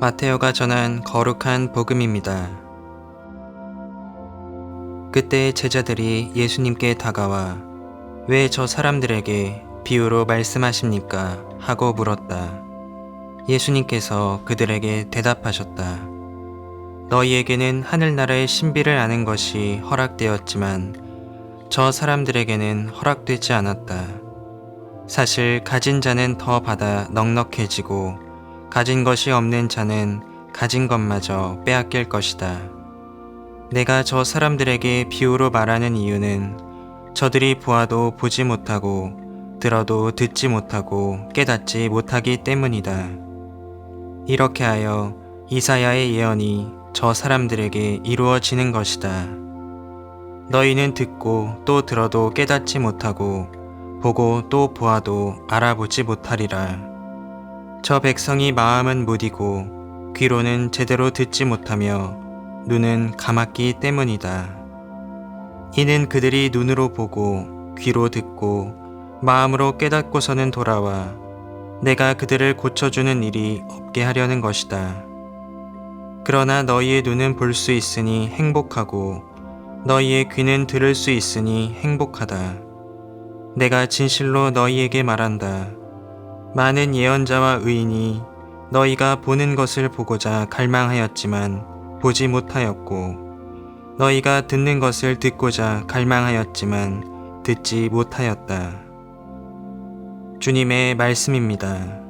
마테오가 전한 거룩한 복음입니다. 그때 제자들이 예수님께 다가와 왜 저 사람들에게 비유로 말씀하십니까? 하고 물었다. 예수님께서 그들에게 대답하셨다. 너희에게는 하늘나라의 신비를 아는 것이 허락되었지만 저 사람들에게는 허락되지 않았다. 사실 가진 자는 더 받아 넉넉해지고 가진 것이 없는 자는 가진 것마저 빼앗길 것이다. 내가 저 사람들에게 비유로 말하는 이유는 저들이 보아도 보지 못하고 들어도 듣지 못하고 깨닫지 못하기 때문이다. 이렇게 하여 이사야의 예언이 저 사람들에게 이루어지는 것이다. 너희는 듣고 또 들어도 깨닫지 못하고 보고 또 보아도 알아보지 못하리라. 저 백성이 마음은 무디고 귀로는 제대로 듣지 못하며 눈은 감았기 때문이다. 이는 그들이 눈으로 보고 귀로 듣고 마음으로 깨닫고서는 돌아와 내가 그들을 고쳐주는 일이 없게 하려는 것이다. 그러나 너희의 눈은 볼 수 있으니 행복하고 너희의 귀는 들을 수 있으니 행복하다. 내가 진실로 너희에게 말한다. 많은 예언자와 의인이 너희가 보는 것을 보고자 갈망하였지만 보지 못하였고 너희가 듣는 것을 듣고자 갈망하였지만 듣지 못하였다. 주님의 말씀입니다.